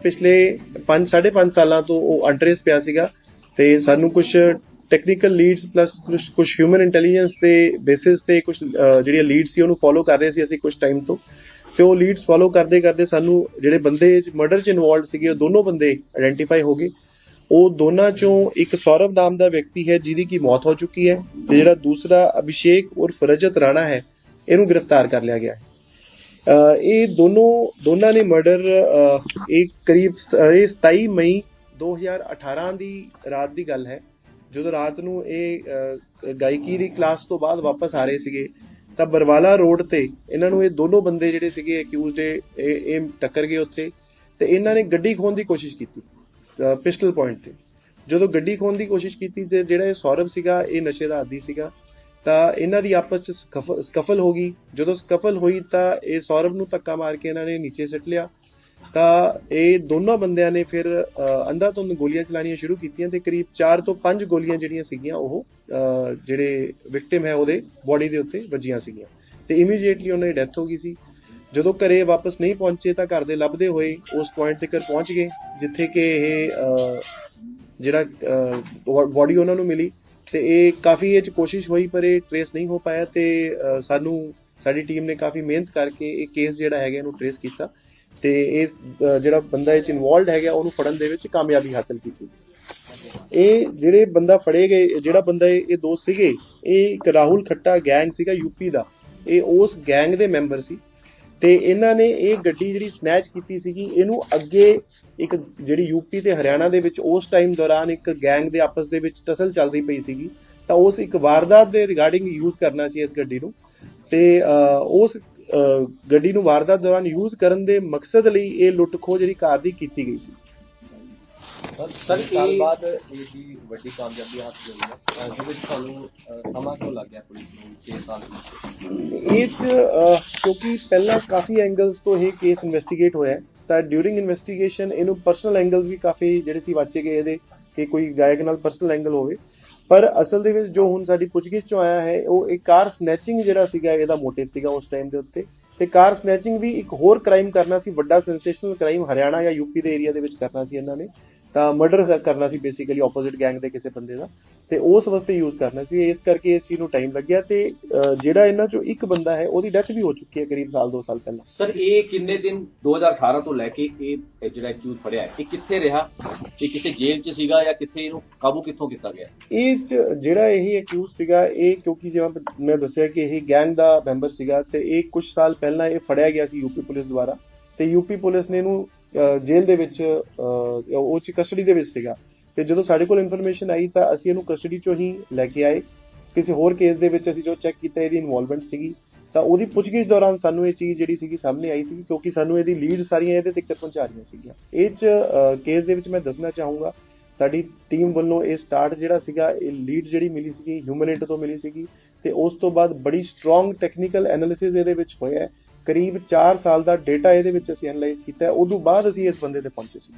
ਪਿਛਲੇ 5 5.5 ਸਾਲਾਂ ਤੋਂ ਉਹ ਅਨਟ੍ਰੇਸ ਪਿਆ ਸੀਗਾ ਤੇ ਸਾਨੂੰ ਕੁਝ ਟੈਕਨੀਕਲ ਲੀਡਸ ਪਲੱਸ ਕੁਝ ਹਿਊਮਨ ਇੰਟੈਲੀਜੈਂਸ ਦੇ ਬੇਸਿਸ ਤੇ ਕੁਝ ਜਿਹੜੀਆਂ ਲੀਡਸ ਸੀ ਉਹਨੂੰ ਫੋਲੋ ਕਰ ਰਹੇ ਸੀ ਅਸੀਂ ਕੁਝ ਟਾਈਮ ਤੋਂ। ਤੇ ਉਹ ਲੀਡਸ ਫੋਲੋ ਕਰਦੇ ਕਰਦੇ ਸਾਨੂੰ ਜਿਹੜੇ ਬੰਦੇ ਮਰਡਰ ਚ ਇਨਵੋਲਡ ਸੀਗੇ, ਉਹ ਦੋਨੋਂ ਬੰਦੇ ਆਇਡੈਂਟੀਫਾਈ ਹੋ ਗਏ। ਉਹ ਦੋਨਾਂ ਚੋਂ ਇੱਕ ਸੌਰਵ ਨਾਮ ਦਾ ਵਿਅਕਤੀ ਹੈ, ਜਿਹਦੀ ਕੀ ਮੌਤ ਹੋ ਚੁੱਕੀ ਹੈ ਤੇ ਜਿਹੜਾ ਦੂਸਰਾ ਅਭਿਸ਼ੇਕ ਉਰਫ ਰਜਤ ਰਾਣਾ ਹੈ, ਇਹਨੂੰ ਗ੍ਰਿਫਤਾਰ ਕਰ ਲਿਆ ਗਿਆ ਹੈ। ਇਹ ਦੋਨੋਂ, ਦੋਨਾਂ ਨੇ ਮਰਡਰ ਇਹ ਕਰੀਬ ਇਹ 27 ਮਈ 2018 ਦੀ ਰਾਤ ਦੀ ਗੱਲ ਹੈ। ਜਦੋਂ ਰਾਤ ਨੂੰ ਇਹ ਗਾਇਕੀ ਦੀ ਕਲਾਸ ਤੋਂ ਬਾਅਦ ਵਾਪਸ ਆ ਰਹੇ ਸੀਗੇ, ਤਾਂ ਬਰਵਾਲਾ ਰੋਡ ਤੇ ਇਹਨਾਂ ਨੂੰ ਇਹ ਦੋਨੋਂ ਬੰਦੇ ਜਿਹੜੇ ਸੀਗੇ ਅਕਿਊਜ਼ਡ ਇਹ ਟੱਕਰ ਗਏ ਉੱਥੇ ਤੇ ਇਹਨਾਂ ਨੇ ਗੱਡੀ ਖੋਣ ਦੀ ਕੋਸ਼ਿਸ਼ ਕੀਤੀ ਪਿਸਟਲ ਪੁਆਇੰਟ ਤੇ। ਜਦੋਂ ਗੱਡੀ ਖੋਣ ਦੀ ਕੋਸ਼ਿਸ਼ ਕੀਤੀ ਤੇ ਜਿਹੜਾ ਇਹ ਸੌਰਵ ਸੀਗਾ, ਇਹ ਨਸ਼ੇ ਦਾ ਆਦੀ ਸੀਗਾ ਤਾਂ ਇਹਨਾਂ ਦੀ ਆਪਸ ਚ ਸਕਫਲ ਹੋ ਗਈ। ਜਦੋਂ ਸਕਫਲ ਹੋਈ ਤਾਂ ਇਹ ਸੌਰਵ ਨੂੰ ਧੱਕਾ ਮਾਰ ਕੇ ਇਹਨਾਂ ਨੇ ਨੀਚੇ ਸਿੱਟ ਲਿਆ। ਤਾਂ ਇਹ ਦੋਨੋਂ ਬੰਦਿਆਂ ਨੇ ਫਿਰ ਅ, ਅੰਧਾਧੁੰਦ ਗੋਲੀਆਂ ਚਲਾਣੀਆਂ ਸ਼ੁਰੂ ਕੀਤੀਆਂ ਤੇ ਕਰੀਬ 4 ਤੋਂ 5 ਗੋਲੀਆਂ ਜਿਹੜੀਆਂ ਸੀਗੀਆਂ ਉਹ ਜਿਹੜੇ ਵਿਕਟਿਮ ਹੈ ਉਹਦੇ ਬੋਡੀ ਦੇ ਉੱਤੇ ਵੱਜੀਆਂ ਸੀਗੀਆਂ। ਤੇ ਇਮੀਡੀਏਟਲੀ ਉਹਨਾਂ ਦੀ ਡੈਥ ਹੋ ਗਈ ਸੀ। ਜਦੋਂ ਘਰੇ ਵਾਪਸ ਨਹੀਂ ਪਹੁੰਚੇ ਤਾਂ ਘਰ ਦੇ ਲੱਭਦੇ ਹੋਏ ਉਸ ਪੁਆਇੰਟ ਤੱਕ ਪਹੁੰਚ ਗਏ ਜਿੱਥੇ ਕਿ ਇਹ ਜਿਹੜਾ ਬੋਡੀ ਉਹਨਾਂ ਨੂੰ ਮਿਲੀ। ਤੇ ਇਹ ਕਾਫੀ ਇਹ ਚ ਕੋਸ਼ਿਸ਼ ਹੋਈ, ਪਰ ਇਹ ਟ੍ਰੇਸ ਨਹੀਂ ਹੋ ਪਾਇਆ ਤੇ ਸਾਨੂੰ, ਸਾਡੀ ਟੀਮ ਨੇ ਕਾਫੀ ਮਿਹਨਤ ਕਰਕੇ ਇਹ ਕੇਸ ਜਿਹੜਾ ਹੈਗਾ ਇਹਨੂੰ ਟ੍ਰੇਸ ਕੀਤਾ ਤੇ ਇਹ ਜਿਹੜਾ ਬੰਦਾ ਇਹ ਚ ਇਨਵੋਲਡ ਹੈਗਾ, ਉਹਨੂੰ ਫੜਨ ਦੇ ਵਿੱਚ ਕਾਮਯਾਬੀ ਹਾਸਲ ਕੀਤੀ। ਇਹ ਜਿਹੜੇ ਬੰਦਾ ਫੜੇ ਗਏ ਜਿਹੜਾ ਬੰਦਾ ਇਹ ਦੋਸਤ ਸੀਗੇ, ਇਹ ਇੱਕ ਰਾਹੁਲ ਖੱਟਾ ਗੈਂਗ ਸੀਗਾ ਯੂਪੀ ਦਾ। ਇਹ ਉਸ ਗੈਂਗ ਦੇ ਮੈਂਬਰ ਸੀ। ਤੇ ਇਹਨਾਂ ਨੇ ਇਹ ਗੱਡੀ ਜਿਹੜੀ ਸਨੈਚ ਕੀਤੀ ਸੀਗੀ ਇਹਨੂੰ ਅੱਗੇ ਇੱਕ ਜਿਹੜੀ ਯੂਪੀ ਤੇ ਹਰਿਆਣਾ ਦੇ ਵਿੱਚ ਉਸ ਟਾਈਮ ਦੌਰਾਨ ਇੱਕ ਗੈਂਗ ਦੇ ਆਪਸ ਦੇ ਵਿੱਚ ਟਸਲ ਚੱਲਦੀ ਪਈ ਸੀਗੀ ਤਾਂ ਉਸ ਇੱਕ ਵਾਰਦਾਤ ਦੇ ਰਿਗਾਰਡਿੰਗ ਯੂਜ਼ ਕਰਨਾ ਸੀ ਇਸ ਗੱਡੀ ਨੂੰ। ਤੇ ਉਸ ਅ, ਗੱਡੀ ਨੂੰ ਵਾਰਦਾਤ ਦੌਰਾਨ ਯੂਜ਼ ਕਰਨ ਦੇ ਮਕਸਦ ਲਈ ਇਹ ਲੁੱਟ ਖੋਹ ਜਿਹੜੀ ਕਾਰ ਦੀ ਕੀਤੀ ਗਈ ਸੀ। ਸਰ ਇਹ- ਬਾਅਦ ਇਹ ਦੀ ਵੱਡੀ ਕਾਮਯਾਬੀ ਹਾਸਲ ਹੋਈ ਹੈ ਜਿਹਦੇ ਵਿੱਚ ਤੁਹਾਨੂੰ ਅਹ, ਸਮਾਂ ਕਿਉਂ ਲੱਗ ਗਿਆ ਪੁਲਿਸ ਨੂੰ 6 ਸਾਲ ਵਿੱਚ ਇਹ 'ਚ, ਅਹ, ਕਿਉਂਕਿ ਪਹਿਲਾਂ ਕਾਫੀ ਐਂਗਲਸ ਤੋਂ ਇਹ ਕੇਸ ਇਨਵੈਸਟੀਗੇਟ ਹੋਇਆ ਹੈ, ਤਾਂ ਡਿਊਰਿੰਗ ਇਨਵੈਸਟੀਗੇਸ਼ਨ ਇਹਨੂੰ ਪਰਸਨਲ ਐਂਗਲਸ ਵੀ ਕਾਫੀ ਜਿਹੜੇ ਸੀ ਵਾਚੇ ਗਏ ਇਹਦੇ ਕਿ ਕੋਈ ਗਾਇਕ ਨਾਲ ਪਰਸਨਲ ਐਂਗਲ ਹੋਵੇ। ਪਰ ਅਸਲ ਦੇ ਵਿੱਚ ਜੋ ਹੁਣ ਸਾਡੀ ਪੁੱਛਗਿੱਛ ਚੋਂ ਆਇਆ ਹੈ ਉਹ ਇੱਕ ਕਾਰ ਸਨੈਚਿੰਗ ਜਿਹੜਾ ਸੀਗਾ ਇਹਦਾ ਮੋਟਿਵ ਸੀਗਾ ਉਸ ਟਾਈਮ ਦੇ ਉੱਤੇ। ਤੇ ਕਾਰ ਸਨੈਚਿੰਗ ਵੀ ਇੱਕ ਹੋਰ ਕ੍ਰਾਈਮ ਕਰਨਾ ਸੀ ਵੱਡਾ ਸੈਂਸੇਸ਼ਨਲ ਕ੍ਰਾਈਮ ਹਰਿਆਣਾ ਜਾਂ ਯੂਪੀ ਦੇ ਏਰੀਆ ਦੇ ਵਿੱਚ ਕਰਨਾ ਸੀ ਇਹਨਾਂ ਨੇ। ਤਾਂ ਮਰਡਰ ਕਰਨਾ ਸੀ ਬੇਸਿਕਲੀ ਆਪੋਜ਼ਿਟ ਗੈਂਗ ਦੇ ਕਿਸੇ ਬੰਦੇ ਦਾ ਤੇ ਉਸ ਵਾਸਤੇ ਯੂਜ਼ ਕਰਨਾ ਸੀ। ਇਸ ਕਰਕੇ ਇਸ ਚੀਜ਼ ਨੂੰ ਟਾਈਮ ਲੱਗਿਆ ਤੇ ਜਿਹੜਾ ਇਹਨਾਂ ਚੋਂ ਇੱਕ ਬੰਦਾ ਹੈ ਉਹਦੀ ਡੈਥ ਵੀ ਹੋ ਚੁੱਕੀ ਹੈ ਕਰੀਬ ਸਾਲ 2 ਸਾਲ ਪਹਿਲਾਂ। ਸਰ ਇਹ ਕਿੰਨੇ ਦਿਨ 2018 ਤੋਂ ਲੈ ਕੇ ਇਹ ਜਿਹੜਾ ਐਕਿਊਜ਼ ਫੜਿਆ ਹੈ ਇਹ ਕਿੱਥੇ ਰਿਹਾ? ਇਹ ਕਿਸੇ ਜੇਲ੍ਹ 'ਚ ਸੀਗਾ ਜਾਂ ਕਿੱਥੇ ਇਹਨੂੰ ਕਾਬੂ ਕਿੱਥੋਂ ਕੀਤਾ ਗਿਆ? ਇਹ ਜਿਹੜਾ ਇਹ ਅਕਿਊਜ਼ ਸੀਗਾ ਇਹ ਕਿਉਂਕਿ ਜਿਵੇਂ ਮੈਂ ਦੱਸਿਆ ਕਿ ਇਹ ਗੈਂਗ ਦਾ ਮੈਂਬਰ ਸੀਗਾ ਤੇ ਇਹ ਕੁਝ ਸਾਲ ਪਹਿਲਾਂ ਇਹ ਫੜਿਆ ਗਿਆ ਸੀ ਯੂਪੀ ਪੁਲਿਸ ਦੁਆਰਾ ਤੇ ਯੂਪੀ ਪੁਲਿਸ ਨੇ ਇਹਨੂੰ ਜੇਲ੍ਹ ਦੇ ਵਿੱਚ ਉਹ ਚ ਕਸਟਡੀ ਦੇ ਵਿੱਚ ਸੀਗਾ। ਤੇ ਜਦੋਂ ਸਾਡੇ ਕੋਲ ਇਨਫੋਰਮੇਸ਼ਨ ਆਈ ਤਾਂ ਅਸੀਂ ਇਹਨੂੰ ਕਸਟਡੀ ਚੋਂ ਹੀ ਲੈ ਕੇ ਆਏ। ਕਿਸੇ ਹੋਰ ਕੇਸ ਦੇ ਵਿੱਚ ਅਸੀਂ ਜੋ ਚੈੱਕ ਕੀਤਾ, ਇਹਦੀ ਇਨਵੋਲਵਮੈਂਟ ਸੀਗੀ। ਤਾਂ ਉਹਦੀ ਪੁੱਛਗਿੱਛ ਦੌਰਾਨ ਸਾਨੂੰ ਇਹ ਚੀਜ਼ ਜਿਹੜੀ ਸੀਗੀ ਸਾਹਮਣੇ ਆਈ ਸੀ ਕਿਉਂਕਿ ਸਾਨੂੰ ਇਹਦੀ ਲੀਡ ਸਾਰੀਆਂ ਇਹਦੇ ਤੱਕ ਪਹੁੰਚਾ ਰਹੀਆਂ ਸੀਗੀਆਂ। ਇਹ ਚ ਕੇਸ ਦੇ ਵਿੱਚ ਮੈਂ ਦੱਸਣਾ ਚਾਹੂੰਗਾ, ਸਾਡੀ ਟੀਮ ਵੱਲੋਂ ਇਹ ਸਟਾਰਟ ਜਿਹੜਾ ਸੀਗਾ, ਇਹ ਲੀਡ ਜਿਹੜੀ ਮਿਲੀ ਸੀਗੀ ਹਿਊਮਨਿਟ ਤੋਂ ਮਿਲੀ ਸੀਗੀ। ਤੇ ਉਸ ਤੋਂ ਬਾਅਦ ਬੜੀ ਸਟਰੋਂਗ ਟੈਕਨੀਕਲ ਐਨਾਲਿਸਿਸ ਇਹਦੇ ਵਿੱਚ ਹੋਇਆ ਹੈ। ਕਰੀਬ 4 ਸਾਲ ਦਾ ਡਾਟਾ ਇਹਦੇ ਵਿੱਚ ਅਸੀਂ ਐਨਾਲਾਈਜ਼ ਕੀਤਾ ਉਦੋਂ ਬਾਅਦ ਅਸੀਂ ਇਸ ਬੰਦੇ ਤੇ ਪਹੁੰਚੇ ਸੀ।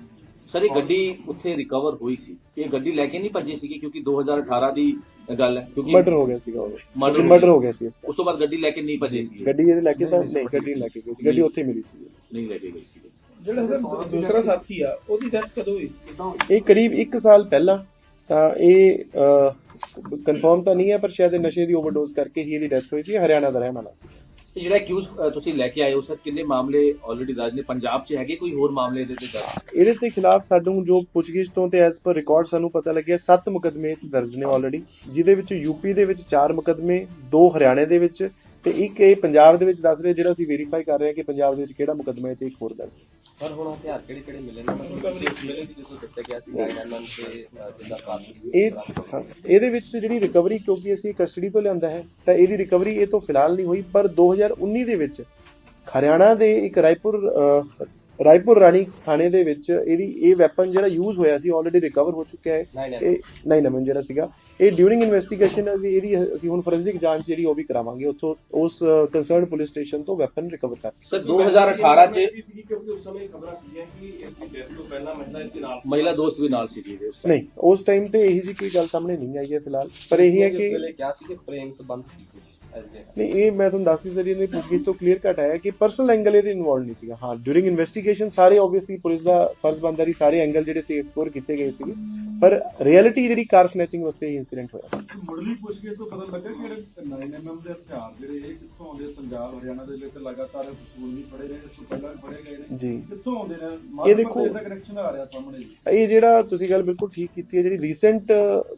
ਸਰ ਇਹ ਗੱਡੀ ਉੱਥੇ ਰਿਕਵਰ ਹੋਈ ਸੀ। ਇਹ ਗੱਡੀ ਲੈ ਕੇ ਨਹੀਂ ਭੱਜੇ ਸੀਗੇ ਕਿਉਂਕਿ 2018 ਦੀ ਗੱਲ ਹੈ ਕਿਉਂਕਿ ਮਰਡਰ ਹੋ ਗਿਆ ਸੀਗਾ ਉਹ ਮਰਡਰ ਗਿਆ। ਹੋ ਗਿਆ ਸੀ ਇਸ ਦਾ ਉਸ ਤੋਂ ਬਾਅਦ ਗੱਡੀ ਲੈ ਕੇ ਨਹੀਂ ਭੱਜੇ ਸੀਗੇ। ਗੱਡੀ ਇਹਦੇ ਲੈ ਕੇ ਤਾਂ ਨਹੀਂ ਗੱਡੀ ਲੈ ਕੇ ਗਈ ਸੀ। ਗੱਡੀ ਉੱਥੇ ਮਿਲੀ ਸੀ। ਨਹੀਂ ਲੈ ਕੇ ਗਏ ਸੀਗੇ। ਜਿਹੜਾ ਸਰ ਦੂਸਰਾ ਸਾਥੀ ਆ ਉਹਦੀ ਡੈਥ ਕਦੋਂ ਹੋਈ? ਇਹ ਕਰੀਬ 1 ਸਾਲ ਪਹਿਲਾਂ ਤਾਂ ਇਹ ਕਨਫਰਮ ਤਾਂ ਨਹੀਂ ਹੈ ਪਰ ਸ਼ਾਇਦ ਇਹ ਨਸ਼ੇ ਦੀ ਓਵਰਡੋਜ਼ ਕਰਕੇ ਹੀ ਇਹਦੀ ਡੈਥ ਹੋਈ ਸੀ। ਹਰਿਆਣਾ ਦਾ ਰਹਿਣ ਵਾਲਾ ਸੀ। ਇਹ ਜਿਹੜਾ ਐਕਿਊਜ਼ ਤੁਸੀਂ ਲੈ ਕੇ ਆਏ ਹੋ, ਸਰ, ਕਿੰਨੇ ਮਾਮਲੇ ਆਲਰੇਡੀ ਦਰਜ ਨੇ ਪੰਜਾਬ 'ਚ ਹੈਗੇ ਕੋਈ ਹੋਰ ਮਾਮਲੇ ਇਹਦੇ ਤੇ ਦਰਜ ਇਹਦੇ ਤੇ ਖਿਲਾਫ ਸਾਨੂੰ ਜੋ ਪੁੱਛਗਿੱਛ ਤੋਂ ਤੇ ਐਸ ਪਰ ਰਿਕਾਰਡ ਸਾਨੂੰ ਪਤਾ ਲੱਗਿਆ 7 ਮੁਕਦਮੇ ਦਰਜ ਨੇ ਆਲਰੇਡੀ ਜਿਹਦੇ ਵਿੱਚ ਯੂਪੀ ਦੇ ਵਿੱਚ 4 ਮੁਕਦਮੇ 2 ਹਰਿਆਣੇ ਦੇ ਵਿੱਚ ਤੇ ਇੱਕ ਇਹ ਪੰਜਾਬ ਦੇ ਵਿੱਚ ਦੱਸ ਰਹੇ ਜਿਹੜਾ ਅਸੀਂ ਵੈਰੀਫਾਈ ਕਰ ਰਹੇ ਹਾਂ ਕਿ ਪੰਜਾਬ ਦੇ ਵਿੱਚ ਕਿਹੜਾ ਮੁਕਦਮਾ ਹੈ ਤੇ ਇੱਕ ਹੋਰ ਦਰਜ ਹੈ। ਸਰ ਹੁਣ ਹਥਿਆਰ ਕਿਹੜੇ ਕਿਹੜੇ ਮਿਲੇ ਨੇ ਮਿਲੇ ਸੀ ਜਿਸ ਨੂੰ ਦੱਸਿਆ ਗਿਆ ਸੀ 9mm ਤੇ ਅਹ, ਜਿੱਦਾਂ ਕਾਰਤੂਸ ਇਹ 'ਚ- ਹਾਂ, ਇਹਦੇ ਵਿੱਚ ਜਿਹੜੀ ਰਿਕਵਰੀ ਕਿਉਂਕਿ ਅਸੀਂ ਕਸਟਡੀ ਤੋਂ ਲਿਆਂਦਾ ਹੈ ਤਾਂ ਇਹਦੀ ਰਿਕਵਰੀ ਇਹ ਤੋਂ ਫਿਲਹਾਲ ਨਹੀਂ ਹੋਈ ਪਰ 2019 ਦੇ ਵਿੱਚ ਹਰਿਆਣਾ ਦੇ ਇੱਕ ਰਾਏਪੁਰ ਅਹ, ਰਾਏਪੁਰ ਰਾਣੀ ਥਾਣੇ ਦੇ ਵਿੱਚ ਇਹਦੀ ਇਹ ਵੈਪਨ ਜਿਹੜਾ ਯੂਜ਼ ਹੋਇਆ ਸੀ ਆਲਰੇਡੀ ਰਿਕਵਰ ਹੋ ਚੁੱਕਿਆ ਹੈ। 9mm ਇਹ ਨਹੀਂ ਨਮਨ ਜਿਹੜਾ ਸੀਗਾ। ਇਹ ਡਿਊਰਿੰਗ ਇਨਵੈਸਟੀਗੇਸ਼ਨ ਅਸੀਂ ਇਹਦੀ ਅਸੀਂ ਹੁਣ ਫੋਰੈਂਸਿਕ ਜਾਂਚ ਜਿਹੜੀ ਉਹ ਵੀ ਕਰਾਵਾਂਗੇ। ਉੱਥੋਂ ਉਸ ਕੰਸਰਨਡ ਪੁਲਿਸ ਸਟੇਸ਼ਨ ਤੋਂ ਵੈਪਨ ਰਿਕਵਰ ਕਰ ਸਰ 2018 'ਚ ਕਿਉਂਕਿ ਉਸ ਸਮੇਂ ਖਬਰਾਂ ਸੀਗੀਆਂ ਕਿ ਇਸ ਦੀ ਡੈਥ ਤੋਂ ਪਹਿਲਾਂ ਮਹਿਲਾ ਇਸ ਦੇ ਨਾਲ ਮਹਿਲਾ ਦੋਸਤ ਵੀ ਨਾਲ ਸੀਗੀ। ਨਹੀਂ ਉਸ ਟਾਈਮ ਤੇ ਇਹੀ ਜੀ ਕੋਈ ਗੱਲ ਸਾਹਮਣੇ ਨਹੀਂ ਆਈ ਹੈ ਫਿਲਹਾਲ। ਪਰ ਇਹ ਹੈ ਜਿਸ ਕਿ ਵੇਲੇ ਕਿਹਾ ਸੀ ਕਿ ਪ੍ਰੇਮ ਸੰਬੰਧ ਸੀ। ਨਹੀਂ ਇਹ ਮੈਂ ਤੁਹਾਨੂੰ ਦੱਸ ਦਿੱਤਾ ਜੀ ਇਹਨੇ ਪੁੱਛਗਿੱਛ ਤੋਂ ਕਲੀਅਰ ਕੱਟ ਆਇਆ ਕਿ ਪਰਸਨਲ ਐਂਗਲ ਇਹਦੇ ਇਨਵੋਲਡ ਨਹੀਂ ਸੀਗਾ। ਹਾਂ ਡੂਰਿੰਗ ਇਨਵੈਸਟੀਗੇਸ਼ਨ ਸਾਰੇ ਆਬਵੀਅਸਲੀ ਪੁਲਿਸ ਦਾ ਫਰਜ਼ ਬਣਦਾ ਸੀ ਸਾਰੇ ਐਂਗਲ ਜਿਹੜੇ ਸੀ ਐਕਸਪਲੋਰ ਕੀਤੇ ਗਏ ਸੀਗੇ। ਪਰ ਰਿਐਲਿਟੀ ਜਿਹੜੀ ਕਾਰ ਸਨੈਚਿੰਗ ਵਾਸਤੇ ਇਹ ਇਨਸੀਡੈਂਟ ਹੋਇਆ। ਮੁੱਢਲੀ ਪੁੱਛਗਿੱਛ ਤੋਂ ਪਤਾ ਲੱਗਾ ਕਿ ਜਿਹੜੇ 9mm ਦੇ ਹਥਿਆਰ ਜਿਹੜੇ ਇਹ ਕਿੱਥੋਂ ਆਉਂਦੇ? ਪੰਜਾਬ ਹਰਿਆਣਾ ਦੇ ਵਿੱਚ ਲਗਾਤਾਰ ਸਕੂਲ ਵੀ ਪੜੇ ਰਹੇ ਇਸ ਤੋਂ ਪਹਿਲਾਂ ਪੜੇ ਗਏ ਨੇ। ਜੀ। ਕਿੱਥੋਂ ਆਉਂਦੇ ਨੇ? ਇਹ ਦੇਖੋ- ਪ੍ਰਦੇਸ਼ ਦਾ ਕਨੈਕਸ਼ਨ ਆ ਰਿਹਾ ਸਾਹਮਣੇ। ਜੀ ਇਹ ਜਿਹੜਾ ਤੁਸੀਂ ਗੱਲ ਬਿਲਕੁਲ ਠੀਕ ਕੀਤੀ ਹੈ ਜਿਹੜੀ ਰੀਸੈਂਟ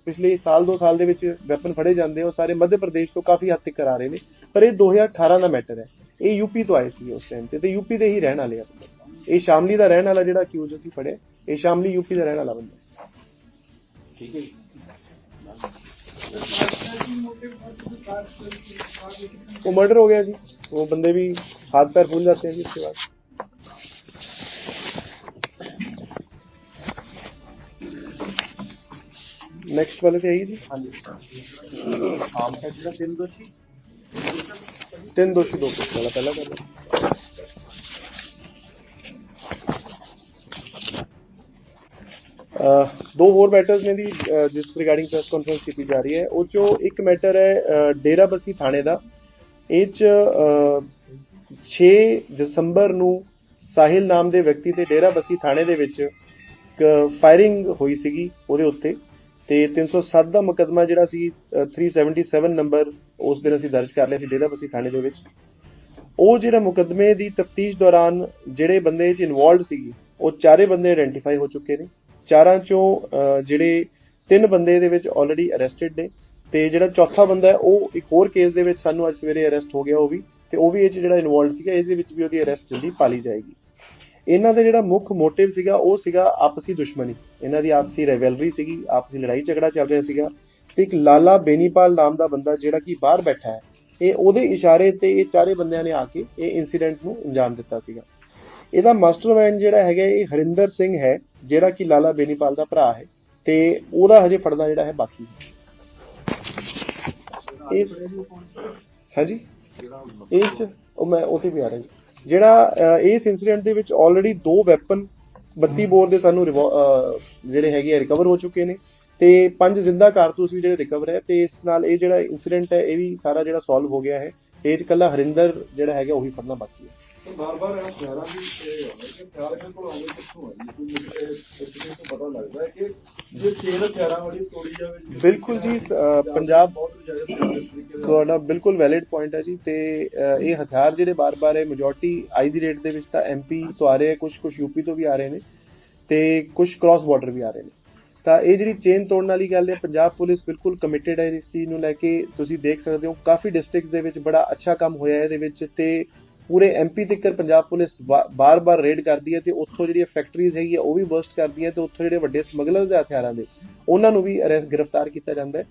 ਪਿਛਲੇ ਸਾਲ ਦੋ ਸਾਲ ਦੇ ਵਿੱਚ ਵੈਪਨ ਫੜੇ ਜਾਂਦੇ ਉਹ ਸਾਰੇ ਮੱਧ ਪ੍ਰਦੇਸ਼ ਤੋਂ ਕਾਫੀ ਹੱਦ ਤੱਕ ਆ ਰਹੇ ਨੇ ਪਰ ਇਹ 2018 ਦਾ ਮੈਟਰ ਹੈ ਇਹ ਯੂਪੀ ਤੋਂ ਆਏ ਸੀ ਉਸ ਟਾਈਮ ਤੇ ਤੇ ਯੂਪੀ ਦੇ ਹੀ ਰਹਿਣ ਵਾਲੇ ਆ ਇਹ ਸ਼ਾਮਲੀ ਦਾ ਰਹਿਣ ਵਾਲਾ ਜਿਹੜਾ ਅਕਿਊਜ਼ ਅਸੀਂ ਫੜਿਆ ਇਹ ਸ਼ਾਮਲੀ ਯੂਪੀ ਦਾ ਰਹਿਣ ਵਾਲਾ ਬੰਦਾ ਠੀਕ ਹੈ ਜੀ वो मर्डर हो गया जी वो बंदे भी हाथ पैर फूल जाते हैं जी उसके बाद नेक्स्ट वाले थे आइए जी ਆਮ ਹੈ ਜਿਹੜਾ ਤਿੰਨ ਦੋ ਪੁੱਛ ਵਾਲਾ ਪਹਿਲਾਂ ਕਰ ਲਓ। ਦੋ ਹੋਰ ਮੈਟਰਸ ਨੇ ਦੀ ਜਿਸ ਰਿਗਾਰਡਿੰਗ ਪ੍ਰੈਸ ਕਾਨਫਰੰਸ ਕੀਤੀ ਜਾ ਰਹੀ ਹੈ। ਉਹ ਚੋਂ ਇੱਕ ਮੈਟਰ ਹੈ ਅਹ, ਡੇਰਾਬੱਸੀ ਥਾਣੇ ਦਾ। ਇਹ ਚ 6 ਦਸੰਬਰ ਨੂੰ ਸਾਹਿਲ ਨਾਮ ਦੇ ਵਿਅਕਤੀ ਤੇ ਡੇਰਾਬੱਸੀ ਥਾਣੇ ਦੇ ਵਿੱਚ ਇੱਕ ਫਾਇਰਿੰਗ ਹੋਈ ਸੀਗੀ ਉਹਦੇ ਉੱਤੇ। ਤੇ 307 ਦਾ ਮੁਕਦਮਾ ਜਿਹੜਾ ਸੀ ਅਹ, 377 ਨੰਬਰ ਉਸ ਦਿਨ ਅਸੀਂ ਦਰਜ ਕਰ ਲਿਆ ਸੀ ਡੇਰਾ ਬੱਸੀ ਥਾਣੇ ਦੇ ਵਿੱਚ। ਉਹ ਜਿਹੜਾ ਮੁਕੱਦਮੇ ਦੀ ਤਫਤੀਸ਼ ਦੌਰਾਨ ਜਿਹੜੇ ਬੰਦੇ ਇਹ ਚ ਇਨਵੋਲਡ ਸੀਗੇ, ਉਹ ਚਾਰੇ ਬੰਦੇ ਆਇਡੈਂਟੀਫਾਈ ਹੋ ਚੁੱਕੇ ਨੇ। ਚਾਰਾਂ ਚੋਂ ਜਿਹੜੇ ਤਿੰਨ ਬੰਦੇ ਦੇ ਵਿੱਚ ਆਲਰੇਡੀ ਅਰੈਸਟਡ ਨੇ ਤੇ ਜਿਹੜਾ ਚੌਥਾ ਬੰਦਾ ਹੈ, ਉਹ ਇੱਕ ਹੋਰ ਕੇਸ ਦੇ ਵਿੱਚ ਸਾਨੂੰ ਅੱਜ ਸਵੇਰੇ ਅਰੈਸਟ ਹੋ ਗਿਆ ਉਹ ਵੀ ਤੇ ਉਹ ਵੀ ਇਹ ਚ ਜਿਹੜਾ ਇਨਵੋਲਡ ਸੀਗਾ ਇਸ ਦੇ ਵਿੱਚ ਵੀ ਉਹਦੀ ਅਰੈਸਟ ਜਲਦੀ ਪਾਲੀ ਜਾਏਗੀ। ਇਹਨਾਂ ਦਾ ਜਿਹੜਾ ਮੁੱਖ ਮੋਟਿਵ ਸੀਗਾ, ਉਹ ਸੀਗਾ ਆਪਸੀ ਦੁਸ਼ਮਣੀ। ਇਹਨਾਂ ਦੀ ਆਪਸੀ ਰਿਵੈਲਰੀ ਸੀਗੀ, ਆਪਸੀ ਲੜਾਈ ਝਗੜਾ ਚੱਲ ਰਿਹਾ ਸੀਗਾ। ਤੇ ਇੱਕ ਲਾਲਾ ਬੇਨੀਪਾਲ ਨਾਮ ਦਾ ਬੰਦਾ ਜਿਹੜਾ ਕਿ ਬਾਹਰ ਬੈਠਾ ਹੈ, ਇਹ ਉਹਦੇ ਇਸ਼ਾਰੇ ਤੇ ਇਹ ਚਾਰੇ ਬੰਦਿਆਂ ਨੇ ਆ ਕੇ ਇਹ ਇਨਸੀਡੈਂਟ ਨੂੰ ਅੰਜਾਮ ਦਿੱਤਾ ਸੀਗਾ। ਇਹਦਾ ਮਾਸਟਰਮਾਈਂਡ ਜਿਹੜਾ ਹੈਗਾ, ਇਹ ਹਰਿੰਦਰ ਸਿੰਘ ਹੈ, ਜਿਹੜਾ ਕਿ ਲਾਲਾ ਬੇਨੀਪਾਲ ਦਾ ਭਰਾ ਹੈ, ਤੇ ਉਹਦਾ ਹਜੇ ਫੜਨਾ ਜਿਹੜਾ ਹੈ ਬਾਕੀ। ਹੈ ਇਸ ਹਾਂਜੀ? ਇਹ ਚ, ਉਹ ਮੈਂ ਉਹ ਵੀ ਆ ਰਿਹਾ ਜਿਹੜਾ ਇਸ ਇਨਸੀਡੈਂਟ ਦੇ ਵਿੱਚ ਆਲਰੇਡੀ ਦੋ ਵੈਪਨ 32 ਬੋਰ ਦੇ ਸਾਨੂੰ ਜਿਹੜੇ ਹੈਗੇ ਰਿਕਵਰ ਹੋ ਚੁੱਕੇ ਨੇ। ਤੇ ਪੰਜ ਜ਼ਿੰਦਾ ਕਾਰਤੂਸ ਵੀ ਜਿਹੜੇ ਰਿਕਵਰ ਹੈ ਤੇ ਇਸ ਨਾਲ ਇਹ ਜਿਹੜਾ ਇਨਸੀਡੈਂਟ ਹੈ ਇਹ ਵੀ ਸਾਰਾ ਜਿਹੜਾ ਸੋਲਵ ਹੋ ਗਿਆ ਹੈ। ਇਹ ਚ ਕੱਲਾ ਹਰਿੰਦਰ ਜਿਹੜਾ ਹੈਗਾ ਉਹੀ ਫੜਨਾ ਬਾਕੀ ਹੈ। ਤੇ ਬਾਰ-ਬਾਰ ਇਹ ਹਥਿਆਰਾਂ ਦੀ ਇਹ ਹੋਣਾ ਕਿ ਹਥਿਆਰ ਇਹਨਾਂ ਕੋਲ ਆਉਂਦੇ ਕਿੱਥੋਂ ਆ ਜੀ? ਕੋਈ ਮੈਨੂੰ ਤੋਂ ਪਤਾ ਲੱਗਦਾ ਹੈ ਕਿ ਜੇ ਤੇਲ ਹਥਿਆਰਾਂ ਵਾਲੀ ਤੋੜੀ ਜਾਵੇ ਜੀ ਬਿਲਕੁਲ ਜੀ, ਅਹ, ਪੰਜਾਬ- ਤੁਹਾਡਾ ਬਿਲਕੁਲ ਵੈਲਿਡ ਪੁਆਇੰਟ ਹੈ ਜੀ ਤੇ ਇਹ ਹਥਿਆਰ ਜਿਹੜੇ ਬਾਰ-ਬਾਰ ਹੈ ਮੈਜੋਰਟੀ ਅੱਜ ਦੀ ਡੇਟ ਦੇ ਵਿੱਚ ਤਾਂ ਐਮਪੀ ਤੋਂ ਆ ਰਹੇ ਕੁਝ ਕੁਝ ਯੂਪੀ ਤੋਂ ਵੀ ਆ ਰਹੇ ਨੇ ਤੇ ਕੁਝ ਕ੍ਰਾਸ ਬਾਰਡਰ ਵੀ ਆ ਰਹੇ ਨੇ। ਤਾਂ ਇਹ ਜਿਹੜੀ ਚੇਨ ਤੋੜਨ ਵਾਲੀ ਗੱਲ ਹੈ, ਪੰਜਾਬ ਪੁਲਿਸ ਬਿਲਕੁਲ ਕਮਿਟਿਡ ਹੈ ਇਸ ਚੀਜ਼ ਨੂੰ ਲੈ ਕੇ। ਤੁਸੀਂ ਦੇਖ ਸਕਦੇ ਹੋ, ਕਾਫੀ ਡਿਸਟ੍ਰਿਕਟਸ ਦੇ ਵਿੱਚ ਬੜਾ ਅੱਛਾ ਕੰਮ ਹੋਇਆ ਹੈ ਇਹਦੇ ਵਿੱਚ ਤੇ ਪੂਰੇ ਐਮਪੀ ਤੱਕ ਪੰਜਾਬ ਪੁਲਿਸ ਬਾਰ-ਬਾਰ ਰੇਡ ਕਰਦੀ ਹੈ ਤੇ ਉੱਥੋਂ ਜਿਹੜੀਆਂ ਫੈਕਟਰੀਜ਼ ਹੈਗੀਆਂ, ਉਹ ਵੀ ਬਰਸਟ ਕਰਦੀ ਹੈ ਤੇ ਉੱਥੋਂ ਜਿਹੜੇ ਵੱਡੇ ਸਮਗਲਰਸ ਹੈ ਹਥਿਆਰਾਂ ਦੇ, ਉਹਨਾਂ ਨੂੰ ਵੀ ਅਰੈਸਟ ਗ੍ਰਿਫਤਾਰ ਕੀਤਾ ਜਾਂਦਾ ਹੈ।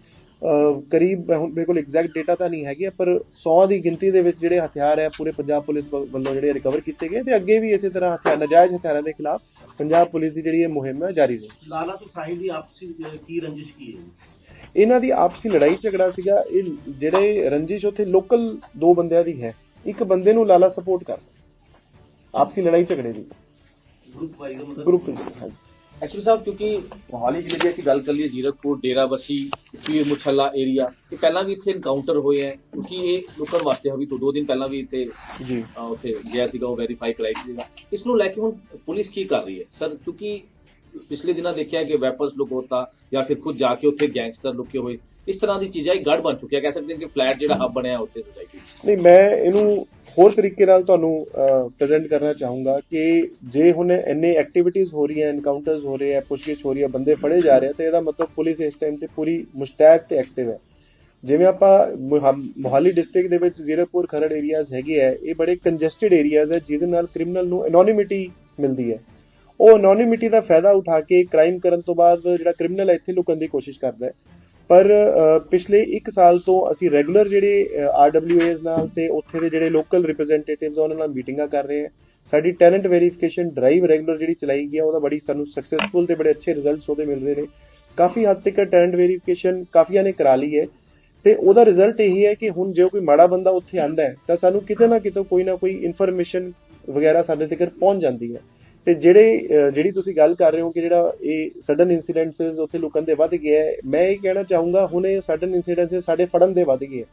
ਕਰੀਬ ਹੁਣ ਮੇਰੇ ਕੋਲ ਐਗਜ਼ੈਕਟ ਡੇਟਾ ਤਾਂ ਨਹੀਂ ਹੈਗੀ ਪਰ 100 ਦੀ ਗਿਣਤੀ ਦੇ ਵਿੱਚ ਜਿਹੜੇ ਹਥਿਆਰ ਹੈ ਪੂਰੇ ਪੰਜਾਬ ਪੁਲਿਸ ਵੱਲੋਂ ਜਿਹੜੇ ਰਿਕਵਰ ਕੀਤੇ ਗਏ ਤੇ ਅੱਗੇ ਵੀ ਇਸੇ ਤਰ੍ਹਾਂ ਹਥਿਆਰ ਨਜਾਇਜ਼ ਹਥਿਆਰਾਂ ਦੇ ਖਿਲਾਫ ਪੰਜਾਬ ਪੁਲਿਸ ਦੀ ਜਿਹੜੀ ਇਹ ਮੁਹਿੰਮ ਹੈ ਜਾਰੀ ਰਹੇਗੀ। ਲਾਲਾ ਤੇ ਸਾਹਿਲ ਦੀ ਆਪਸੀ ਕੀ ਰੰਜਿਸ਼ ਕੀ ਹੈ? ਇਹਨਾਂ ਦੀ ਆਪਸੀ ਲੜਾਈ ਝਗੜਾ ਸੀਗਾ ਇਹ ਜਿਹੜੇ ਰੰਜਿਸ਼ ਉੱਥੇ ਲੋਕਲ ਦੋ ਬੰਦਿਆਂ ਦੀ ਹੈ ਇੱਕ ਬੰਦੇ ਨੂੰ ਲਾਲਾ ਸਪੋਰਟ ਕਰਦਾ। ਆਪਸੀ ਲੜਾਈ ਝਗੜੇ ਦੀ। ਗਰੁੱਪ ਵਾਈਜ਼ ਮਤਲਬ? ਗਰੁੱਪ ਹਾਂਜੀ। ਐਕਚੁਅਲੀ ਸਾਹਿਬ ਕਿਉਂਕਿ ਮੋਹਾਲੀ ਜ਼ਿਲ੍ਹੇ ਦੀ ਅਸੀਂ ਗੱਲ ਕਰ ਲਈਏ ਜੀਰਕਪੁਰ ਡੇਰਾਬੱਸੀ ਪੀਰ ਮੁਛੱਲਾ ਏਰੀਆ ਤੇ ਪਹਿਲਾਂ ਵੀ ਇੱਥੇ ਐਨਕਾਊਂਟਰ ਹੋਏ ਹੈ ਕਿਉਂਕਿ ਇਹ ਲੁਕਣ ਵਾਸਤੇ ਹਵੀ ਤੋਂ ਦੋ ਦਿਨ ਪਹਿਲਾਂ ਵੀ ਇੱਥੇ ਜੀ। ਉੱਥੇ ਗਿਆ ਸੀਗਾ ਉਹ ਵੈਰੀਫਾਈ ਕਰਾਈ ਸੀਗਾ। ਇਸ ਨੂੰ ਲੈ ਕੇ ਹੁਣ ਪੁਲਿਸ ਕੀ ਕਰ ਰਹੀ ਹੈ? ਸਰ ਕਿਉਂਕਿ ਪਿਛਲੇ ਦਿਨਾਂ ਦੇਖਿਆ ਕਿ ਵੈਪਨਸ ਲੁਕ ਹੋਤਾ ਜਾਂ ਫਿਰ ਖੁਦ ਜਾ ਕੇ ਉੱਥੇ ਗੈਂਗਸਟਰ ਲੁਕੇ ਹੋਏ। ਇਸ ਤਰ੍ਹਾਂ ਦੀ ਚੀਜ਼ਾਂ ਇੱਕ ਗੜ ਬਣ ਚੁੱਕਿਆ ਕਹਿ ਸਕਦੇ ਹਾਂ ਕਿ ਫਲੈਟ ਜਿਹੜਾ ਹੱਬ ਬਣਿਆ ਉੱਥੇ ਸੋਸਾਇਟੀ ਨਹੀਂ ਮੈਂ ਇਹਨੂੰ ਹੋਰ ਤਰੀਕੇ ਨਾਲ ਤੁਹਾਨੂੰ ਪ੍ਰੈਜ਼ੈਂਟ ਕਰਨਾ ਚਾਹੂੰਗਾ ਕਿ ਜੇ ਹੁਣ ਇੰਨੇ ਐਕਟੀਵਿਟੀਜ਼ ਹੋ ਰਹੀਆਂ ਐਨਕਾਊਂਟਰਸ ਹੋ ਰਹੇ ਆ, ਪੁੱਛਗਿੱਛ ਹੋ ਰਹੀ ਹੈ ਬੰਦੇ ਫੜੇ ਜਾ ਰਹੇ ਆ, ਤੇ ਇਹਦਾ ਮਤਲਬ ਪੁਲਿਸ ਇਸ ਟਾਈਮ ਤੇ ਪੂਰੀ ਮੁਸ਼ਤੈਦ ਤੇ ਐਕਟਿਵ ਹੈ। ਜਿਵੇਂ ਆਪਾਂ ਮੁਹਾ- ਮੋਹਾਲੀ ਡਿਸਟ੍ਰਿਕਟ ਦੇ ਵਿੱਚ ਜ਼ੀਰਕਪੁਰ ਖਰੜ ਏਰੀਆਜ਼ ਹੈਗੇ ਆ, ਇਹ ਬੜੇ ਕੰਜੈਸਟਡ ਏਰੀਆਜ਼ ਹੈ ਜਿਹਦੇ ਨਾਲ ਕ੍ਰਿਮੀਨਲ ਨੂੰ ਐਨੋਨਿਮਿਟੀ ਮਿਲਦੀ ਹੈ। ਉਹ ਐਨੋਨਿਮਿਟੀ ਦਾ ਫਾਇਦਾ ਉਠਾ ਕੇ ਕ੍ਰਾਈਮ ਕਰਨ ਤੋਂ ਬਾਅਦ ਜਿਹੜਾ ਕ੍ਰਿਮੀਨਲ ਹੈ, ਇੱਥੇ ਲੁਕਣ ਦੀ ਕੋਸ਼ਿਸ਼ ਕਰਦਾ ਹੈ। ਪਰ ਪਿਛਲੇ 1 ਸਾਲ ਤੋਂ ਅਸੀਂ ਰੈਗੂਲਰ ਜਿਹੜੇ ਆਰਡਬਲਯੂਏਸ ਨਾਲ ਤੇ ਉੱਥੇ ਦੇ ਜਿਹੜੇ ਲੋਕਲ ਰਿਪਰੈਜ਼ੈਂਟੇਟਿਵਸ ਉਹਨਾਂ ਨਾਲ ਮੀਟਿੰਗਾਂ ਕਰ ਰਹੇ ਹਾਂ। ਸਾਡੀ ਟੈਲੈਂਟ ਵੈਰੀਫਿਕੇਸ਼ਨ ਡਰਾਈਵ ਰੈਗੂਲਰ ਜਿਹੜੀ ਚਲਾਈ ਗਈ ਹੈ ਉਹਦਾ ਬੜੀ ਸਾਨੂੰ ਸਕਸੈਸਫੁਲ ਤੇ ਬੜੇ ਅੱਛੇ ਰਿਜ਼ਲਟਸ ਉਹਦੇ ਮਿਲ ਰਹੇ ਨੇ। ਕਾਫੀ ਹੱਦ ਤੱਕ ਟੈਲੈਂਟ ਵੈਰੀਫਿਕੇਸ਼ਨ ਕਾਫੀਆਂ ਨੇ ਕਰਾ ਲਈ ਹੈ ਤੇ ਉਹਦਾ ਰਿਜ਼ਲਟ ਇਹ ਹੈ ਕਿ ਹੁਣ ਜੇ ਕੋਈ ਮਾੜਾ ਬੰਦਾ ਉੱਥੇ ਆਂਦਾ ਹੈ, ਤਾਂ ਸਾਨੂੰ ਕਿਤੇ ਨਾ ਕਿਤੇ ਕੋਈ ਨਾ ਕੋਈ ਇਨਫੋਰਮੇਸ਼ਨ ਵਗੈਰਾ ਸਾਡੇ ਤੱਕ ਪਹੁੰਚ ਜਾਂਦੀ ਹੈ। ਤੇ ਜਿਹੜੇ ਜਿਹੜੀ ਤੁਸੀਂ ਗੱਲ ਕਰ ਰਹੇ ਹੋ ਕਿ ਜਿਹੜਾ ਇਹ ਸਡਨ ਇਨਸੀਡੈਂਟਸ ਉੱਥੇ ਲੁਕਣ ਦੇ ਵੱਧ ਗਿਆ ਮੈਂ ਇਹ ਕਹਿਣਾ ਚਾਹੂੰਗਾ, ਹੁਣ ਇਹ ਸਡਨ ਇਨਸੀਡੈਂਟਸ ਸਾਡੇ ਫੜਨ ਦੇ ਵੱਧ ਗਏ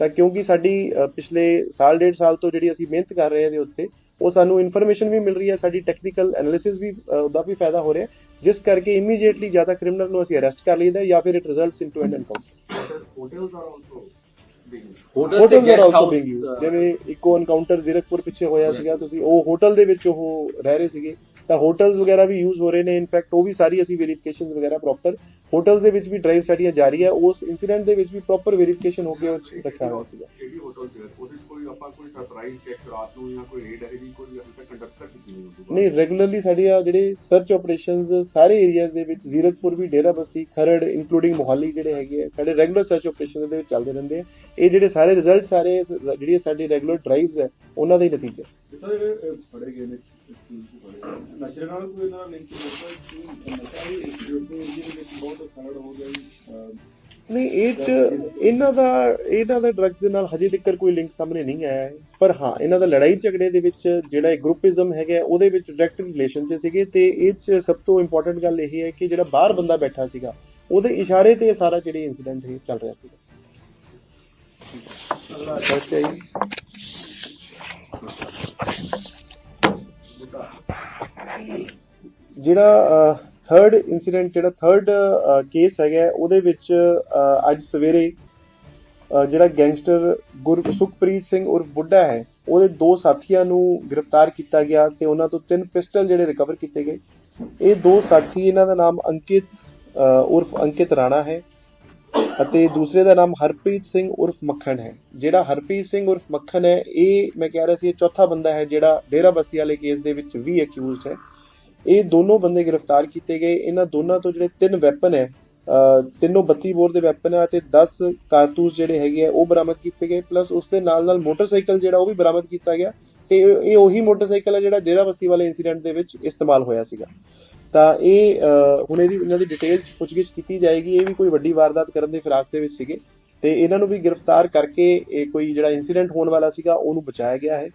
ਤਾਂ ਕਿਉਂਕਿ ਸਾਡੀ ਪਿਛਲੇ ਸਾਲ, ਡੇਢ ਸਾਲ ਤੋਂ ਜਿਹੜੀ ਅਸੀਂ ਮਿਹਨਤ ਕਰ ਰਹੇ ਹਾਂ ਦੇ ਉੱਤੇ, ਉਹ ਸਾਨੂੰ ਇਨਫੋਰਮੇਸ਼ਨ ਵੀ ਮਿਲ ਰਹੀ ਹੈ, ਸਾਡੀ ਟੈਕਨੀਕਲ ਐਨਾਲਿਸਿਸ ਵੀ ਉਹਦਾ ਵੀ ਫਾਇਦਾ ਹੋ ਰਿਹਾ ਜਿਸ ਕਰਕੇ ਇਮੀਡੀਏਟਲੀ ਜ਼ਿਆਦਾ ਕ੍ਰਿਮੀਨਲ ਨੂੰ ਅਸੀਂ ਅਰੈਸਟ ਕਰ ਲਈਦਾ ਜਾਂ ਫਿਰ it results into an encounter hotels are also hotel ਤੇ ਹੋਟਲ ਗੈਸਟ ਹਾਊਸ ਜਿਵੇਂ ਇੱਕੋ ਐਨਕਾਊਂਟਰ ਜ਼ੀਰਕਪੁਰ ਪਿੱਛੇ ਹੋਇਆ ਸੀਗਾ ਤੁਸੀਂ ਉਹ ਹੋਟਲ ਦੇ ਵਿੱਚ ਉਹ ਰਹਿ ਰਹੇ ਸੀਗੇ। ਤਾਂ ਹੋਟਲਸ ਵਗੈਰਾ ਵੀ ਯੂਜ਼ ਹੋ ਰਹੇ ਨੇ ਇਨਫੈਕਟ ਉਹ ਵੀ ਸਾਰੀ ਅਸੀਂ ਵੈਰੀਫਿਕੇਸ਼ਨਸ ਵਗੈਰਾ ਪ੍ਰੋਪਰ ਹੋਟਲਸ ਦੇ ਵਿੱਚ ਵੀ ਡਰਾਈਵ ਸਾਡੀਆਂ ਜਾਰੀ ਹੈ ਉਸ ਇਨਸੀਡੈਂਟ ਦੇ ਵਿੱਚ ਵੀ ਪ੍ਰੋਪਰ ਵੈਰੀਫਿਕੇਸ਼ਨ ਹੋ ਕੇ ਉਹ ਰੱਖਿਆ ਹੋਇਆ ਸੀਗਾ। ਆਪਾਂ ਕੋਈ ਸਰਪ੍ਰਾਈਜ਼ ਚੈੱਕ ਰਾਤ ਨੂੰ ਜਾਂ ਕੋਈ ਰੇਡ ਹੈ ਜੀ ਕੋਈ ਅਜੇ ਤੱਕ ਕੰਡਕਟ ਕਰ ਕੀਤੀ ਨਹੀਂ ਹੁੰਦੀ ਨਹੀਂ ਰੈਗੂਲਰਲੀ ਸਾਡੀਆਂ ਜਿਹੜੇ ਸਰਚ ਆਪਰੇਸ਼ਨਸ ਸਾਰੇ ਏਰੀਆਜ਼ ਦੇ ਵਿੱਚ ਜ਼ੀਰਕਪੁਰ ਵੀ ਡੇਰਾਬੱਸੀ ਖਰੜ ਇਨਕਲੂਡਿੰਗ ਮੋਹਾਲੀ ਜਿਹੜੇ ਹੈਗੇ ਆ ਸਾਡੇ ਰੈਗੂਲਰ ਸਰਚ ਆਪਰੇਸ਼ਨਸ ਦੇ ਵਿੱਚ ਚੱਲਦੇ ਰਹਿੰਦੇ ਆ। ਇਹ ਜਿਹੜੇ ਸਾਰੇ ਰਿਜ਼ਲਟ ਸਾਰੇ ਜਿਹੜੀਆਂ ਸਾਡੀ ਰੈਗੂਲਰ ਡਰਾਈਵਸ ਹੈ ਉਹਨਾਂ ਦਾ ਹੀ ਨਤੀਜਾ। ਸਰ ਫੜੇ ਗਏ ਨੇ। ਨਸ਼ੇ ਨਾਲ ਕੋਈ ਇਹਨਾਂ ਲਿੰਕ ਹੋਇਆ। ਕਿ ਨਸ਼ਾ ਵੀ ਇਸ ਦੇ ਵਿੱਚ ਬਹੁਤ ਖਰੜ ਹੋ ਅਹ, ਨਹੀਂ, ਇਹ ਚ ਇਹਨਾਂ ਦਾ ਇਹਨਾਂ ਦਾ ਡਰੱਗਸ ਦੇ ਨਾਲ ਹਜੇ ਤੱਕ ਕੋਈ ਲਿੰਕ ਸਾਹਮਣੇ ਨਹੀਂ ਆਇਆ ਹੈ। ਪਰ ਹਾਂ, ਇਹਨਾਂ ਦਾ ਲੜਾਈ ਝਗੜੇ ਦੇ ਵਿੱਚ ਜਿਹੜਾ ਇਹ ਗਰੁੱਪਿਜ਼ਮ ਹੈਗਾ, ਉਹਦੇ ਵਿੱਚ ਡਾਇਰੈਕਟ ਰਿਲੇਸ਼ਨ ਚ ਸੀਗੇ ਤੇ ਇਹ ਚ ਸਭ ਤੋਂ ਇੰਪੋਰਟੈਂਟ ਗੱਲ ਇਹ ਹੈ ਕਿ ਜਿਹੜਾ ਬਾਹਰ ਬੰਦਾ ਬੈਠਾ ਸੀਗਾ, ਉਹਦੇ ਇਸ਼ਾਰੇ ਤੇ ਸਾਰਾ ਜਿਹੜੇ ਇਨਸੀਡੈਂਟ ਇਹ ਚੱਲ ਰਿਹਾ ਸੀਗਾ। First ਹੈ ਜਿਹੜਾ ਥਰਡ ਇਨਸੀਡੈਂਟ ਜਿਹੜਾ ਥਰਡ ਕੇਸ ਹੈਗਾ ਉਹਦੇ ਵਿੱਚ ਅੱਜ ਸਵੇਰੇ ਜਿਹੜਾ ਗੈਂਗਸਟਰ ਗੁਰ ਸੁਖਪ੍ਰੀਤ ਸਿੰਘ ਉਰਫ ਬੁੱਢਾ ਹੈ, ਉਹਦੇ ਦੋ ਸਾਥੀਆਂ ਨੂੰ ਗ੍ਰਿਫਤਾਰ ਕੀਤਾ ਗਿਆ ਤੇ ਉਹਨਾਂ ਤੋਂ ਤਿੰਨ ਪਿਸਟਲ ਜਿਹੜੇ ਰਿਕਵਰ ਕੀਤੇ ਗਏ। ਇਹ ਦੋ ਸਾਥੀ, ਇਹਨਾਂ ਦਾ ਨਾਮ ਅੰਕਿਤ ਉਰਫ ਅੰਕਿਤ ਰਾਣਾ ਹੈ ਅਤੇ ਦੂਸਰੇ ਦਾ ਨਾਮ ਹਰਪ੍ਰੀਤ ਸਿੰਘ ਉਰਫ ਮੱਖਣ ਹੈ। ਜਿਹੜਾ ਹਰਪ੍ਰੀਤ ਸਿੰਘ ਉਰਫ ਮੱਖਣ ਹੈ, ਇਹ ਮੈਂ ਕਹਿ ਰਿਹਾ ਸੀ, ਇਹ ਚੌਥਾ ਬੰਦਾ ਹੈ ਜਿਹੜਾ ਡੇਰਾਬੱਸੀ ਵਾਲੇ ਕੇਸ ਦੇ ਵਿੱਚ ਵੀ ਅਕਿਊਜ਼ਡ ਹੈ। ਇਹ ਦੋਨੋਂ ਬੰਦੇ ਗ੍ਰਿਫਤਾਰ ਕੀਤੇ ਗਏ। ਇਹਨਾਂ ਦੋਨਾਂ ਤੋਂ ਜਿਹੜੇ ਤਿੰਨ ਵੈਪਨ ਹੈ, ਅਹ, ਤਿੰਨੋਂ 32 ਬੋਰ ਦੇ ਵੈਪਨ ਆ ਤੇ 10 ਕਾਰਤੂਸ ਜਿਹੜੇ ਹੈਗੇ ਆ, ਉਹ ਬਰਾਮਦ ਕੀਤੇ ਗਏ। ਪਲੱਸ ਉਸ ਦੇ ਨਾਲ ਨਾਲ ਮੋਟਰਸਾਈਕਲ ਜਿਹੜਾ, ਉਹ ਵੀ ਬਰਾਮਦ ਕੀਤਾ ਗਿਆ। ਤੇ ਇਹ ਉਹੀ ਮੋਟਰਸਾਈਕਲ ਹੈ ਜਿਹੜਾ ਡੇਰਾ ਡੇਰਾਬੱਸੀ ਵਾਲੇ ਇਨਸੀਡੈਂਟ ਦੇ ਵਿੱਚ ਇਸਤੇਮਾਲ ਹੋਇਆ ਸੀਗਾ। ਤਾਂ ਇਹ ਹੁਣ ਇਹਦੀ ਇਹਨਾਂ ਦੀ ਡਿਟੇਲ ਪੁੱਛਗਿੱਛ ਕੀਤੀ ਜਾਏਗੀ। ਇਹ ਵੀ ਕੋਈ ਵੱਡੀ ਵਾਰਦਾਤ ਕਰਨ ਦੇ ਫਿਰਾਕ ਦੇ ਵਿੱਚ ਸੀਗੇ। ਤੇ ਇਹਨਾਂ ਨੂੰ ਵੀ ਗ੍ਰਿਫਤਾਰ ਕਰਕੇ ਇਹ ਕੋਈ ਜਿਹੜਾ ਇਨਸੀਡੈਂਟ ਹੋਣ ਵਾਲਾ ਸੀਗਾ, ਉਹਨੂੰ ਬਚਾਇਆ ਗਿਆ ਹੈ।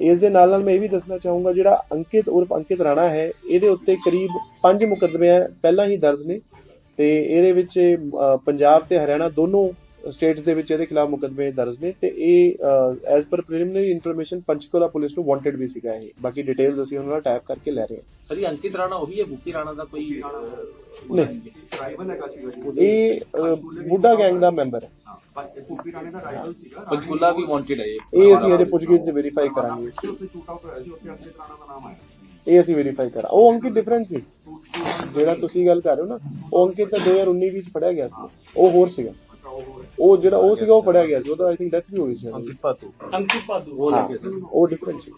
ਇਸ ਦੇ ਨਾਲ ਨਾਲ ਮੈਂ ਇਹ ਵੀ ਦੱਸਣਾ ਚਾਹੂੰਗਾ, ਜਿਹੜਾ ਅੰਕਿਤ ਉਰਫ ਅੰਕਿਤ ਰਾਣਾ ਹੈ, ਇਹਦੇ ਉੱਤੇ ਕਰੀਬ 5 ਮੁਕੱਦਮੇ ਪਹਿਲਾਂ ਹੀ ਦਰਜ ਨੇ ਤੇ ਇਹਦੇ ਵਿੱਚ ਪੰਜਾਬ ਤੇ ਹਰਿਆਣਾ ਦੋਨੋਂ ਸਟੇਟਸ ਦੇ ਵਿੱਚ ਇਹਦੇ ਖਿਲਾਫ ਮੁਕੱਦਮੇ ਦਰਜ ਨੇ ਤੇ ਇਹ as per preliminary information Panchkula police ਨੂੰ ਵਾਂਟਡ ਵੀ ਸੀਗਾ ਇਹ। ਬਾਕੀ ਡਿਟੇਲਸ ਅਸੀਂ ਉਹਨਾਂ ਨਾਲ ਟੈਪ ਕਰਕੇ ਲੈ ਰਹੇ ਹਾਂ। ਸਰ ਇਹ ਅੰਕਿਤ ਰਾਣਾ ਉਹੀ ਹੈ? ਬੁੱਕੀ ਰਾਣਾ ਦਾ ਕੋਈ ਨਹੀਂ। ਰਾਈਵਲ ਹੈਗਾ ਸੀਗਾ ਇਹ ਬੁੱਢਾ ਗੈਂਗ ਦਾ ਮੈਂਬਰ ਹੈ। ਹਾਂ ਕੁੱਪੀ ਰਾਣੇ ਦਾ ਰਾਈਵਲ ਸੀਗਾ। ਪੰਚਕੂਲਾ ਵੀ ਵਾਂਟਡ ਹੈ ਇਹ। ਇਹ ਅਸੀਂ ਇਹਦੇ ਪੁੱਛਗਿੱਛ ਚ ਵੈਰੀਫਾਈ ਕਰਾਂਗੇ। ਇਹ ਅਸੀਂ ਵੈਰੀਫਾਈ ਕਰਾਂ। ਉਹ ਅੰਕਿਤ ਡਿਫਰੈਂਟ ਸੀ। ਜਿਹੜਾ ਤੁਸੀਂ ਗੱਲ ਕਰ ਰਹੇ ਹੋ ਨਾ ਉਹ ਅੰਕਿਤ ਤਾਂ 2019 ਵਿੱਚ ਫੜਿਆ ਗਿਆ ਸੀ। ਉਹ ਹੋਰ ਸੀਗਾ। ਉਹ ਜਿਹੜਾ ਉਹ ਸੀਗਾ ਉਹ ਫੜਿਆ ਗਿਆ ਸੀ। ਉਹਦਾ ਆਈ ਥਿੰਕ ਡੈਥ ਵੀ ਹੋਈ ਸੀ। ਅੰਕਿਤ ਪਾਤੂ ਅੰਕਿਤ ਪਾਤੂ ਉਹ ਲੱਗੇ ਸੀ। ਉਹ ਡਿਫਰੈਂਟ ਸੀ।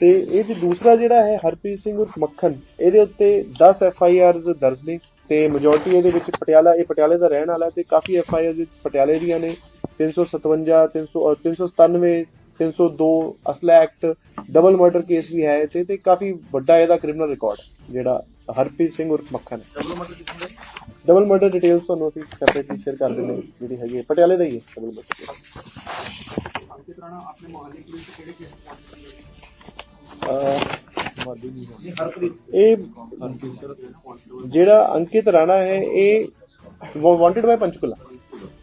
ਤੇ ਇਹ ਜੀ ਦੂਸਰਾ ਜਿਹੜਾ ਹੈ ਹਰਪ੍ਰੀਤ ਸਿੰਘ ਉਰ ਮੱਖਣ ਇਹਦੇ ਉੱਤੇ 10 ਐਫ ਆਈ ਆਰਜ਼ ਦਰਜ ਨੇ ਤੇ ਮੈਜੋਰਟੀ ਇਹਦੇ ਵਿੱਚ ਪਟਿਆਲਾ ਇਹ ਪਟਿਆਲੇ ਦਾ ਰਹਿਣ ਵਾਲਾ ਤੇ ਕਾਫੀ ਐਫ ਆਈ ਆਰਜ਼ ਪਟਿਆਲੇ ਦੀਆਂ ਨੇ। 357 300 397 302 ਅਸਲਾ ਡਬਲ ਮਰਡਰ ਕੇਸ ਵੀ ਹੈ ਤੇ ਤੇ ਕਾਫੀ ਵੱਡਾ ਇਹਦਾ ਕ੍ਰਿਮੀਨਲ ਰਿਕਾਰਡ ਜਿਹੜਾ ਹਰਪ੍ਰੀਤ ਸਿੰਘ ਉਰ ਮੱਖਣ ਡਬਲ ਮਰਡਰ ਕਿੱਥੇ ਡਬਲ ਮਰਡਰ ਡਿਟੇਲਸ ਤੁਹਾਨੂੰ ਅਸੀਂ ਸੈਪਰੇਟਲੀ ਸ਼ੇਅਰ ਕਰ ਦਿੰਦੇ ਜਿਹੜੀ ਹੈਗੀ ਹੈ। ਪਟਿਆਲੇ ਦਾ ਹੀ ਹੈ ਡਬਲ ਮਰਡਰ ਇਹ ਜਿਹੜਾ ਅੰਕਿਤ ਰਾਣਾ ਹੈ, ਇਹ ਵਾਂਟਡ ਬਾਈ ਪੰਚਕੁਲਾ।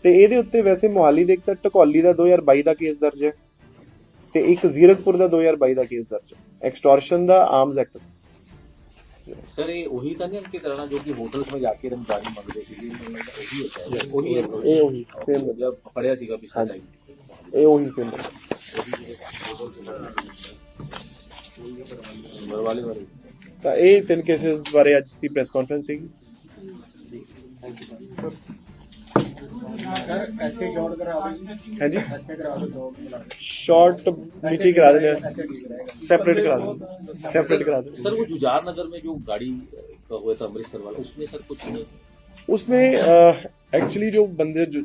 ਤੇ ਇਹਦੇ ਉੱਤੇ ਵੈਸੇ ਮੋਹਾਲੀ ਦੇ ਇੱਕ ਤਾਂ ਢਕੌਲੀ ਦਾ 2022 ਦਾ ਕੇਸ ਦਰਜ ਹੈ, ਤੇ ਇੱਕ ਜ਼ੀਰਕਪੁਰ ਦਾ 2022 ਦਾ ਕੇਸ ਦਰਜ ਹੈ। ਐਕਸਟੋਰਸ਼ਨ ਦਾ ਆਰਮਸ ਐਕਟ सर ये वही था नहीं उनके तरह जो कि होटल्स में जाके रमजानी मंगते ਸੀਗੇ। ਉਹੀ ਹੋਇਆ ਉਹੀ ਇਹ ਉਹੀ ਸੇਮ ਮਤਲਬ ਫੜਿਆ ਸੀਗਾ ਪਿਛਲੇ ਟਾਈਮ ਇਹ ਉਹੀ ਸੇਮ ਮਰਵਾਲੇ ਬਾਰੇ। ਤਾਂ ਇਹ ਤਿੰਨ ਕੇਸਸ ਬਾਰੇ ਅੱਜ ਦੀ ਪ੍ਰੈਸ ਕਾਨਫਰੰਸ ਸੀਗੀ। ਸਰ ਇੱਥੇ ਜੋੜ ਕਰਾ ਦਿਓ ਹਾਂਜੀ। ਇੱਥੇ ਕਰਾ ਦਿਓ ਦੋ ਮਿਲਾ ਕੇ। शॉर्ट नीचे करा देना ਇੱਥੇ ਠੀਕ ਰਹੇਗਾ सेपरेट करा देना सेपरेट करा सर देना वो जुजार नगर में ਐਕਚੁਅਲੀ ਜੋ ਬੰਦੇ ਜੁ-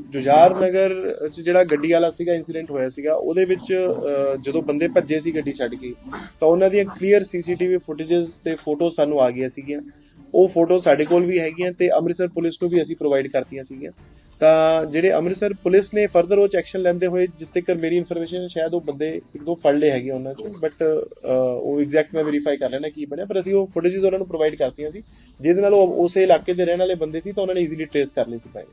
ਨਗਰ ਚ ਜਿਹੜਾ ਗੱਡੀ ਵਾਲਾ ਸੀਗਾ ਇਨਸੀਡੈਂਟ ਹੋਇਆ ਸੀਗਾ ਉਹਦੇ ਵਿੱਚ ਅਹ, ਜਦੋਂ ਬੰਦੇ ਭੱਜੇ ਸੀ ਗੱਡੀ ਛੱਡ ਕੇ ਤਾਂ ਉਹਨਾਂ ਦੀਆਂ ਕਲੀਅਰ ਸੀਸੀਟੀਵੀ ਫੁਟੇजेस ਤੇ ਫੋਟੋ ਸਾਨੂੰ ਆ ਗਈਆਂ ਸੀਗੀਆਂ। ਉਹ ਫੋਟੋ ਸਾਡੇ ਕੋਲ ਵੀ ਹੈਗੀਆਂ ਤੇ ਅੰਮ੍ਰਿਤਸਰ ਪੁਲਿਸ ਨੂੰ ਵੀ ਅਸੀਂ ਪ੍ਰੋਵਾਈਡ ਕਰਤੀਆਂ ਸੀਗੀਆਂ। ਤਾਂ ਜਿਹੜੇ ਅੰਮ੍ਰਿਤਸਰ ਪੁਲਿਸ ਨੇ ਫਰਦਰ ਉਹ 'ਚ ਐਕਸ਼ਨ ਲੈਂਦੇ ਹੋਏ ਜਿੱਤੇ ਤੱਕ ਮੇਰੀ ਇਨਫੋਰਮੇਸ਼ਨ ਸ਼ਾਇਦ ਉਹ ਬੰਦੇ ਇੱਕ ਦੋ ਫੜ ਲਏ ਹੈਗੇ ਉਹਨਾਂ ਚੋਂ ਬਟ ਉਹ ਐਗਜ਼ੈਕਟ ਮੈਂ ਵੈਰੀਫਾਈ ਕਰ ਲੈਣਾ ਕੀ ਬਣਿਆ, ਪਰ ਅਸੀਂ ਉਹ ਫੁਟੇजेस ਉਹਨਾਂ ਨੂੰ ਪ੍ਰੋਵਾਈਡ ਕਰਤੀਆਂ ਸੀ, ਜਿਹਦੇ ਨਾਲ ਉਹ ਉਸੇ ਇਲਾਕੇ ਦੇ ਰਹਿਣ ਵਾਲੇ ਬੰਦੇ ਸੀ, ਤਾਂ ਉਹਨਾਂ ਨੇ ਈਜ਼ੀਲੀ ਟ੍ਰੇਸ ਕਰ ਲਈ ਸੀ ਭਾਈ।